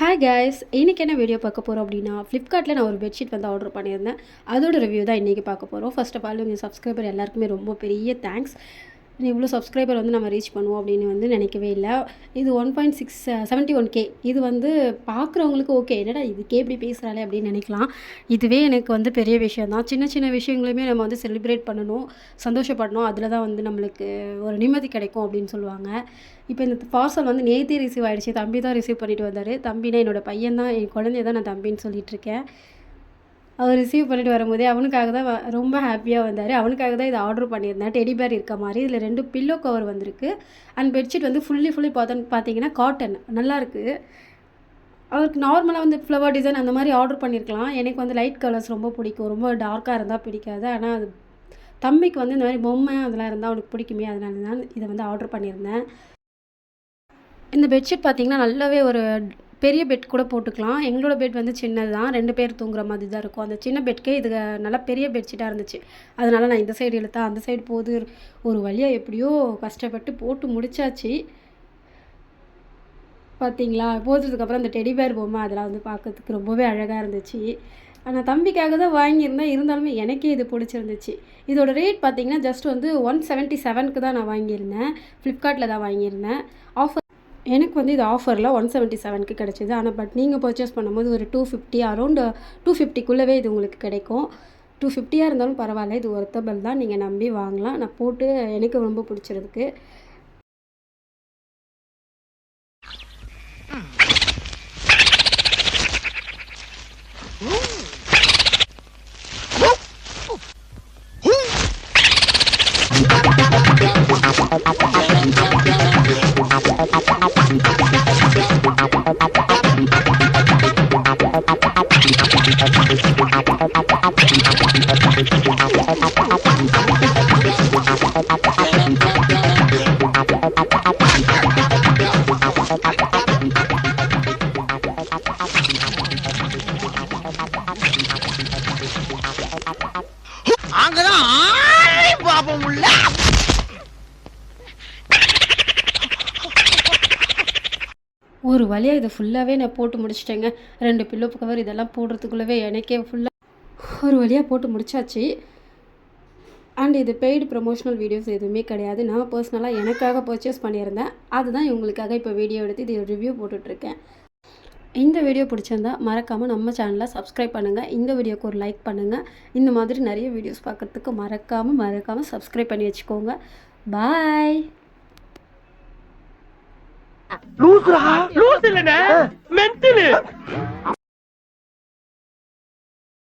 Hi guys இன்றைக்கி என்ன video பார்க்க போகிறோம் அப்படின்னா ஃப்ளிப்கார்ட்டில் நான் ஒரு பெட்ஷீட் வந்து ஆர்டர் பண்ணியிருந்தேன். அதோட ரிவ்யூ தான் இன்றைக்கி பார்க்க போகிறோம் ஃபர்ஸ்ட் ஆஃப் ஆல் உங்கள் சப்ஸ்கிரைபர் எல்லாருக்குமே ரொம்ப பெரிய தேங்க்ஸ் இவ்வளோ சப்ஸ்கிரைபர் வந்து நம்ம ரீச் பண்ணுவோம் அப்படின்னு வந்து நினைக்கவே இல்லை. இது one point six seventy one K இது வந்து பார்க்குறவங்களுக்கு ஓகே என்னடா இதுக்கே இப்படி பேசுகிறாளே அப்படின்னு நினைக்கலாம். இதுவே எனக்கு வந்து பெரிய விஷயம் தான். சின்ன சின்ன விஷயங்களையுமே நம்ம வந்து செலிப்ரேட் பண்ணணும் சந்தோஷப்படணும். அதில் தான் வந்து நம்மளுக்கு ஒரு நிம்மதி கிடைக்கும் அப்படின்னு சொல்லுவாங்க. இப்போ இந்த பார்சல் வந்து நேற்றே ரிசீவ் ஆகிடுச்சு தம்பி தான் ரிசீவ் பண்ணிட்டு வந்தார். தம்பினா என்னோடய பையன் தான் என் குழந்தைய தான் நான் தம்பின்னு சொல்லிகிட்ருக்கேன் அவர் ரிசீவ் பண்ணிட்டு வரும்போதே அவனுக்காக தான் ரொம்ப ஹாப்பியாக வந்தார். அவனுக்காக தான் இதை ஆர்டர் பண்ணியிருந்தேன். டெடி பேர் இருக்க மாதிரி. இதில் ரெண்டு பில்லோ கவர் வந்திருக்கு. அண்ட் பெட்ஷீட் வந்து ஃபுல்லி ஃபுல்லி பார்த்தோன்னு பார்த்தீங்கன்னா காட்டன் நல்லாயிருக்கு அவருக்கு நார்மலாக வந்து ஃப்ளவர் டிசைன் அந்த மாதிரி ஆர்டர் பண்ணியிருக்கலாம் எனக்கு வந்து லைட் கலர்ஸ் ரொம்ப பிடிக்கும். ரொம்ப டார்க்காக இருந்தால் பிடிக்காது. ஆனால் அது தம்பிக்கு வந்து இந்த மாதிரி பொம்மை அதெல்லாம் இருந்தால் அவனுக்கு பிடிக்குமே. அதனால தான் இதை வந்து ஆர்டர் பண்ணியிருந்தேன். இந்த பெட்ஷீட் பார்த்தீங்கன்னா நல்லாவே ஒரு பெரிய பெட் கூட போட்டுக்கலாம். எங்களோட பெட் வந்து சின்னது தான் ரெண்டு பேர் தூங்குற மாதிரி தான் இருக்கும். அந்த சின்ன பெட்கே இது நல்லா பெரிய பெட்ஷீட்டாக இருந்துச்சு. அதனால நான் இந்த சைடு இழுத்தேன். அந்த சைடு போகுது ஒரு வழியாக எப்படியோ கஷ்டப்பட்டு போட்டு முடிச்சாச்சு. பார்த்தீங்களா போட்டதுக்கப்புறம் அந்த டெடி பேர் பொம்மை அதெல்லாம் வந்து பார்க்கறதுக்கு ரொம்பவே அழகாக இருந்துச்சு. ஆனால் தம்பிக்காக தான் வாங்கியிருந்தேன். இருந்தாலுமே எனக்கே இது பிடிச்சிருந்துச்சு. இதோட ரேட் பார்த்தீங்கன்னா ஜஸ்ட் வந்து ஒன் செவன்ட்டி செவனுக்கு தான் நான் வாங்கியிருந்தேன். ஃப்ளிப்கார்ட்டில் தான் வாங்கியிருந்தேன். ஆஃபர் எனக்கு வந்து இது ஆஃபரில் ஒன் செவன்ட்டி செவனுக்கு கிடச்சிது. ஆனால் பட் நீங்கள் பர்ச்சேஸ் பண்ணும்போது ஒரு டூ ஃபிஃப்டி அரௌண்ட் டூ ஃபிஃப்டிக்குள்ளவே இது உங்களுக்கு கிடைக்கும். டூ ஃபிஃப்டியாக இருந்தாலும் பரவாயில்ல. இது ஒர்த்தபிள் தான். நீங்கள் நம்பி வாங்கலாம். நான் போட்டு எனக்கு ரொம்ப பிடிச்சிருக்கு. ஒரு வழியாக இதை ஃபுல்லாகவே நான் போட்டு முடிச்சிட்டேங்க. ரெண்டு பில்லோ கவர் இதெல்லாம் போடுறதுக்குள்ளவே எனக்கே ஃபுல்லாக ஒரு வழியாக போட்டு முடிச்சாச்சு. அண்ட் இது பெய்டு ப்ரொமோஷனல் வீடியோஸ் எதுவுமே கிடையாது. நான் பர்சனலாக எனக்காக பர்ச்சேஸ் பண்ணியிருந்தேன். அதுதான் இவங்களுக்காக இப்போ வீடியோ எடுத்து இது ரிவ்யூ போட்டுட்ருக்கேன். இந்த வீடியோ பிடிச்சிருந்தா மறக்காமல் நம்ம சேனலை சப்ஸ்கிரைப் பண்ணுங்கள் இந்த வீடியோக்கு ஒரு லைக் பண்ணுங்கள் இந்த மாதிரி நிறைய வீடியோஸ் பார்க்குறதுக்கு மறக்காமல் மறக்காமல் சப்ஸ்கிரைப் பண்ணி வச்சுக்கோங்க. பாய் லூசுரா லூசு